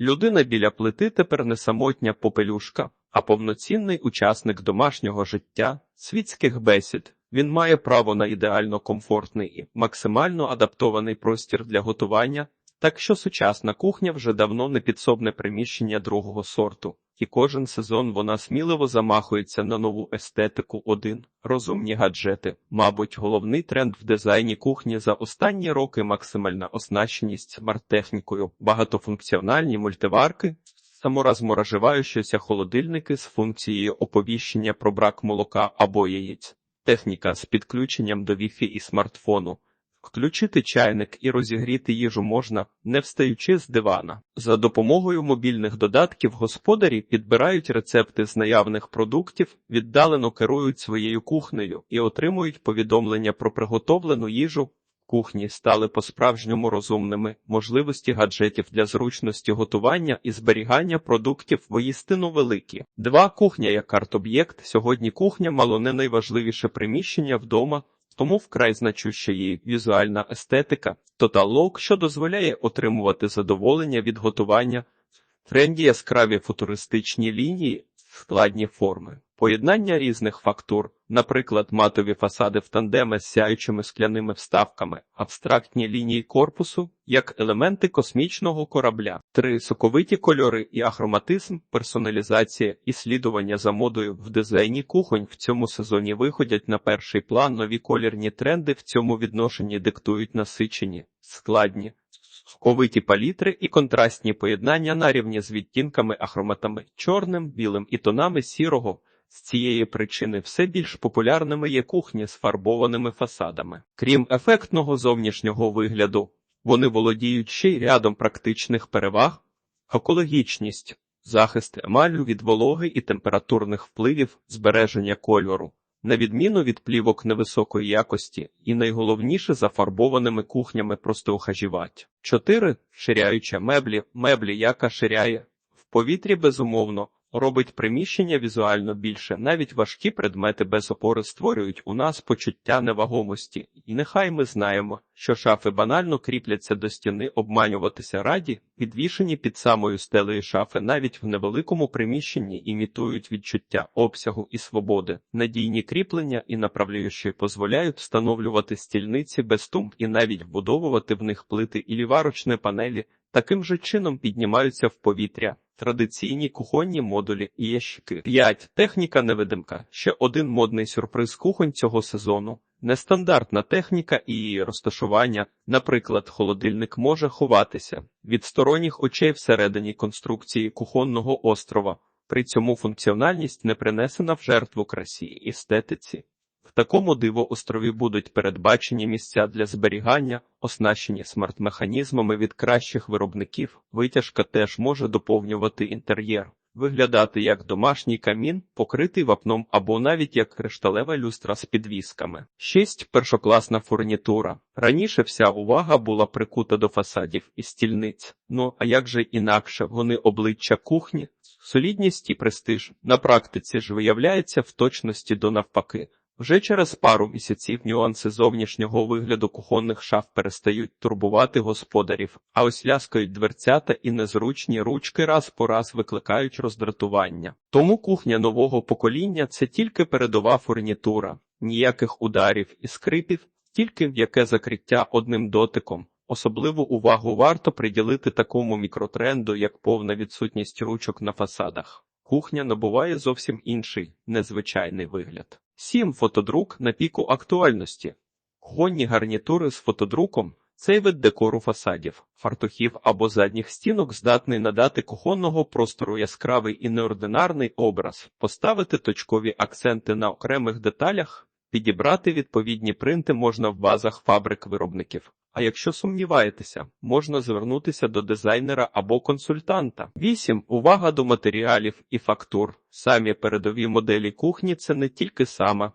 Людина біля плити тепер не самотня попелюшка, а повноцінний учасник домашнього життя, світських бесід. Він має право на ідеально комфортний і максимально адаптований простір для готування, так що сучасна кухня вже давно не підсобне приміщення другого сорту, і кожен сезон вона сміливо замахується на нову естетику. Один розумні гаджети. Мабуть, головний тренд в дизайні кухні за останні роки максимальна оснащеність смарт-технікою, багатофункціональні мультиварки. Саморозмороживаючіся холодильники з функцією оповіщення про брак молока або яєць, техніка з підключенням до Wi-Fi і смартфону. Включити чайник і розігріти їжу можна, не встаючи з дивана. За допомогою мобільних додатків господарі підбирають рецепти з наявних продуктів, віддалено керують своєю кухнею і отримують повідомлення про приготовлену їжу. Кухні стали по-справжньому розумними. Можливості гаджетів для зручності готування і зберігання продуктів воїстину великі. Два кухня як арт-об'єкт. Сьогодні кухня мало не найважливіше приміщення вдома. Тому вкрай значуща її візуальна естетика, тоталок, що дозволяє отримувати задоволення від готування, тренді яскраві футуристичні лінії, складні форми, поєднання різних фактур, наприклад, матові фасади в тандеми з сяючими скляними вставками, абстрактні лінії корпусу, як елементи космічного корабля, три соковиті кольори і ахроматизм, персоналізація і слідування за модою в дизайні кухонь в цьому сезоні виходять на перший план нові колірні тренди в цьому відношенні диктують насичені, складні. Соковиті палітри і контрастні поєднання на рівні з відтінками ахроматами чорним, білим і тонами сірого. З цієї причини все більш популярними є кухні з фарбованими фасадами. Крім ефектного зовнішнього вигляду, вони володіють ще й рядом практичних переваг, екологічність, захист емалю від вологи і температурних впливів, збереження кольору, на відміну від плівок невисокої якості, і найголовніше зафарбованими кухнями просто ухажівать. 4. Ширяюча меблі, меблі, яка ширяє в повітрі безумовно. Робить приміщення візуально більше, навіть важкі предмети без опори створюють у нас почуття невагомості, і нехай ми знаємо, що шафи банально кріпляться до стіни, обманюватися раді, підвішені під самою стелею шафи навіть в невеликому приміщенні імітують відчуття обсягу і свободи, надійні кріплення і направляючі дозволяють встановлювати стільниці без тумб і навіть вбудовувати в них плити і ліварочні панелі, таким же чином піднімаються в повітря. Традиційні кухонні модулі і ящики. 5. Техніка невидимка. Ще один модний сюрприз кухонь цього сезону. Нестандартна техніка і її розташування, наприклад, холодильник може ховатися від сторонніх очей всередині конструкції кухонного острова. При цьому функціональність не принесена в жертву красі і естетиці. В такому диво-острові будуть передбачені місця для зберігання, оснащені смарт-механізмами від кращих виробників. Витяжка теж може доповнювати інтер'єр, виглядати як домашній камін, покритий вапном або навіть як кришталева люстра з підвісками. 6. Першокласна фурнітура. Раніше вся увага була прикута до фасадів і стільниць. Ну а як же інакше вони обличчя кухні, солідність і престиж на практиці ж виявляється в точності до навпаки. Вже через пару місяців нюанси зовнішнього вигляду кухонних шаф перестають турбувати господарів, а ось ляскають дверцята і незручні ручки раз по раз викликають роздратування. Тому кухня нового покоління це тільки передова фурнітура, ніяких ударів і скрипів, тільки м'яке закриття одним дотиком. Особливу увагу варто приділити такому мікротренду, як повна відсутність ручок на фасадах. Кухня набуває зовсім інший, незвичайний вигляд. 7. Фотодрук на піку актуальності. Гонні гарнітури з фотодруком цей вид декору фасадів, фартухів або задніх стінок здатний надати кухонного простору яскравий і неординарний образ, поставити точкові акценти на окремих деталях, підібрати відповідні принти можна в базах фабрик виробників. А якщо сумніваєтеся, можна звернутися до дизайнера або консультанта. 8. Увага до матеріалів і фактур. Самі передові моделі кухні це не тільки сама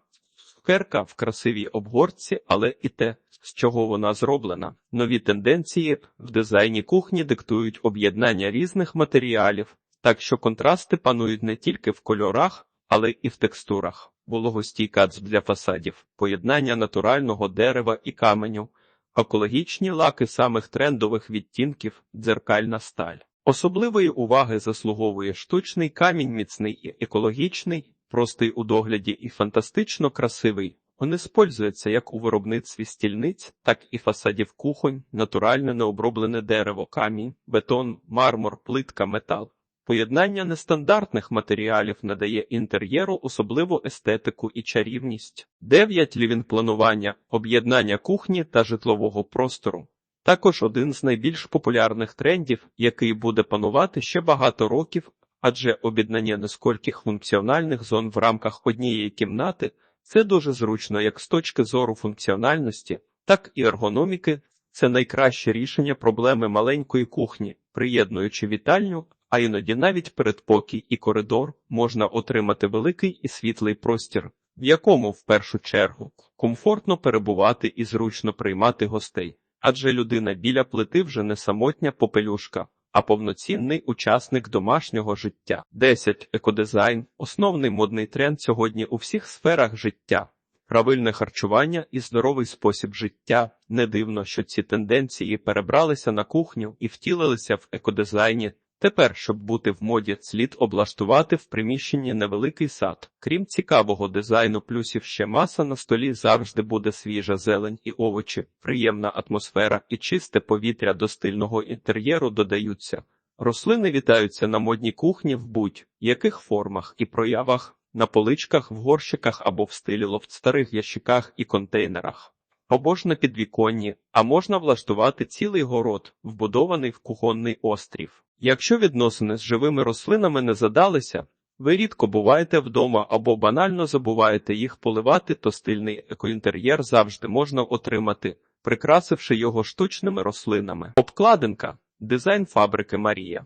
цукерка в красивій обгорці, але і те, з чого вона зроблена. Нові тенденції в дизайні кухні диктують об'єднання різних матеріалів, так що контрасти панують не тільки в кольорах, але і в текстурах. Вологостійка для фасадів, поєднання натурального дерева і каменю. Екологічні лаки самих трендових відтінків, дзеркальна сталь. Особливої уваги заслуговує штучний камінь міцний і екологічний, простий у догляді і фантастично красивий. Він использується як у виробництві стільниць, так і фасадів кухонь, натуральне необроблене дерево, камінь, бетон, мармур, плитка, метал. Поєднання нестандартних матеріалів надає інтер'єру особливу естетику і чарівність. 9. Рівень планування, об'єднання кухні та житлового простору. Також один з найбільш популярних трендів, який буде панувати ще багато років, адже об'єднання нескольких функціональних зон в рамках однієї кімнати це дуже зручно як з точки зору функціональності, так і ергономіки. Це найкраще рішення проблеми маленької кухні, приєднуючи вітальню, а іноді навіть передпокій і коридор можна отримати великий і світлий простір, в якому в першу чергу комфортно перебувати і зручно приймати гостей. Адже людина біля плити вже не самотня попелюшка, а повноцінний учасник домашнього життя. 10. Екодизайн основний модний тренд сьогодні у всіх сферах життя. Правильне харчування і здоровий спосіб життя. Не дивно, що ці тенденції перебралися на кухню і втілилися в екодизайні. Тепер, щоб бути в моді, слід облаштувати в приміщенні невеликий сад. Крім цікавого дизайну, плюсів ще маса на столі завжди буде свіжа зелень і овочі, приємна атмосфера і чисте повітря до стильного інтер'єру додаються. Рослини вітаються на модній кухні в будь-яких формах і проявах, на поличках, в горщиках або в стилі лофт старих ящиках і контейнерах. Або ж на підвіконні, а можна влаштувати цілий город, вбудований в кухонний острів. Якщо відносини з живими рослинами не задалися, ви рідко буваєте вдома або банально забуваєте їх поливати, то стильний екоінтер'єр завжди можна отримати, прикрасивши його штучними рослинами. Обкладинка, дизайн фабрики Марія.